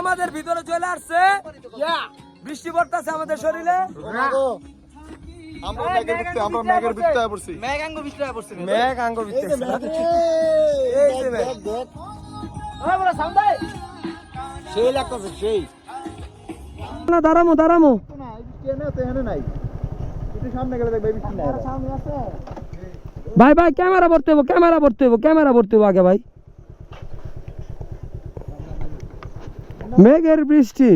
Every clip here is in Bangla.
আমাদের ভিতরে চলে আসছে। বৃষ্টি পড়তেছে আমাদের শরীরে। আমরা ম্যাগের ভিতরে আমরা ম্যাগের ভিতরে পড়ছি। মেঘ আঙ্গ ভিতরে পড়ছে মেঘ আঙ্গ ভিতরে এই যে মেঘ সেই লাগতেছে সেই। না দাঁড়ামো দাঁড়ামো। না কেনে তো এখানে নাই। একটু সামনে গেলে দেখবে বৃষ্টি নাই ভাই ভাই ক্যামেরা ভরতে হব ক্যামেরা ভরতে হব ক্যামেরা ভরতে হব আগে ভাই। মেঘের বৃষ্টি।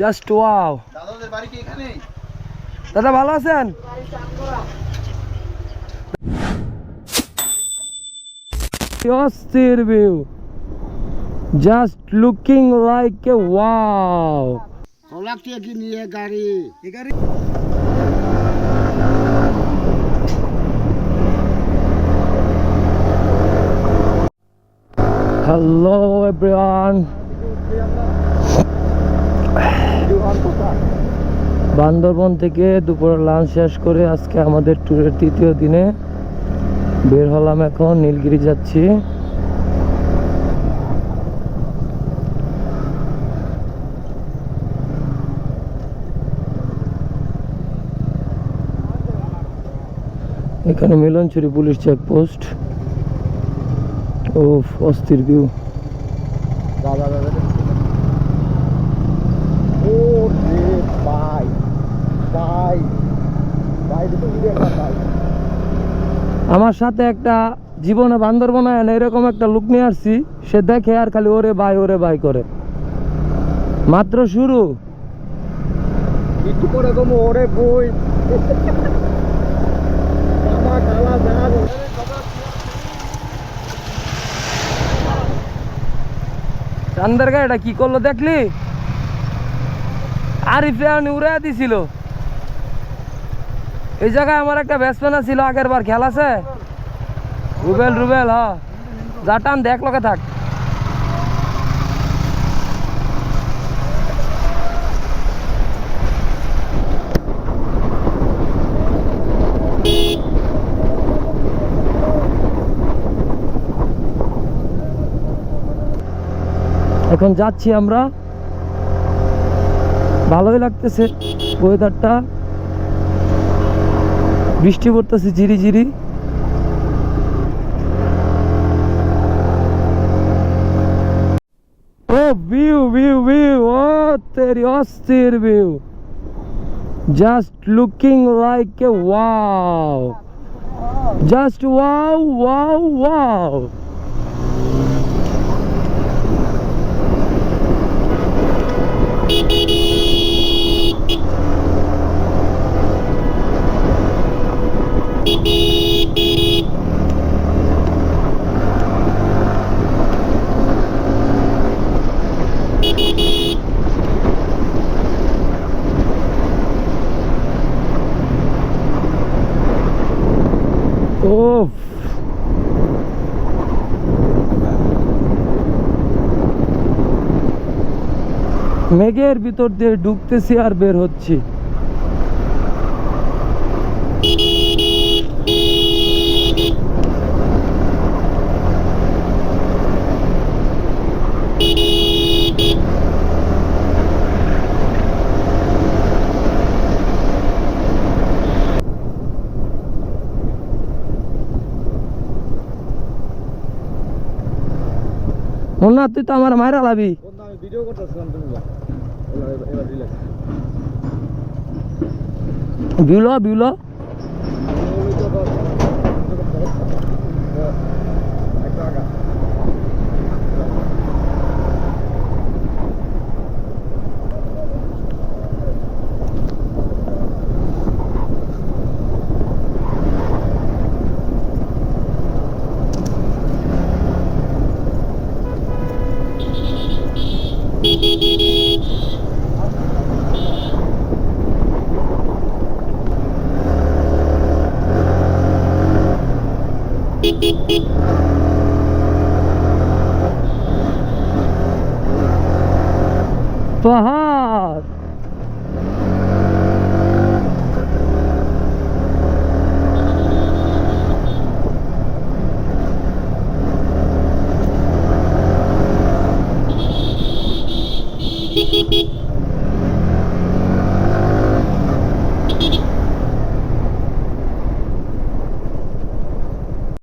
জাস্ট ওয়াও দাদাদের বাড়ি কি এখানে দাদা ভালো আছেন? অস্থির view just looking like a wow লাগছে কি নিয়ে গাড়ি? গাড়ি হ্যালো এভরিওয়ান বান্দরবন থেকে দুপুর লাঞ্চ শেষ করে আজকে আমাদের ট্যুরের তৃতীয় দিনে বের হলাম এখন, নীলগিরি যাচ্ছি। এখানে মিলনচুরি পুলিশ চেকপোস্ট ও অস্থির ভিউ দাদা দাদা ও রে ভাই ভাই ভাই ভাই আমার সাথে একটা জীবনে বান্দরবনায় না এরকম একটা লুক নিয়ে আসছি, সে দেখে আর খালি ওরে বাই ওরে বাই করে। মাত্র শুরু। করে ওরে বই চান্দের গাড়িটা কি করল দেখলি? আরিফে আমি উড়ে দিছিল। এই জায়গায় আমার একটা ব্যাটসম্যান ছিল আগের বার খেল আছে? রুবেল রুবেল, হ। যা টান দেখ লোকে থাক। এখন যাচ্ছি আমরা। ভালোই লাগতেছে ওয়েদারটা বৃষ্টি পড়তেছে জিরি জিরি ও ভিউ ভিউ ভিউ ও তেরি অস্থির view just looking like a wow just wow wow wow ওফ মেঘের ভিতর দিয়ে ঢুকতেছি আর বের হচ্ছি। মুন্না তুই তো আমার মায়ের লাবি বন্ধু আমি Và Hee hee hee!